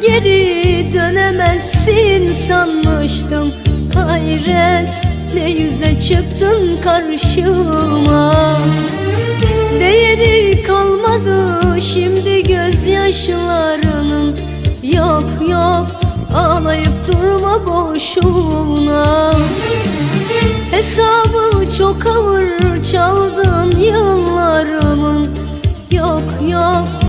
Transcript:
geri dönemezsin sanmıştım. Hayret ne yüzle çıktın karşıma. Değeri kalmadı şimdi gözyaşlarının. Yok yok ağlayıp durma boşuna. Hesabı çok ağır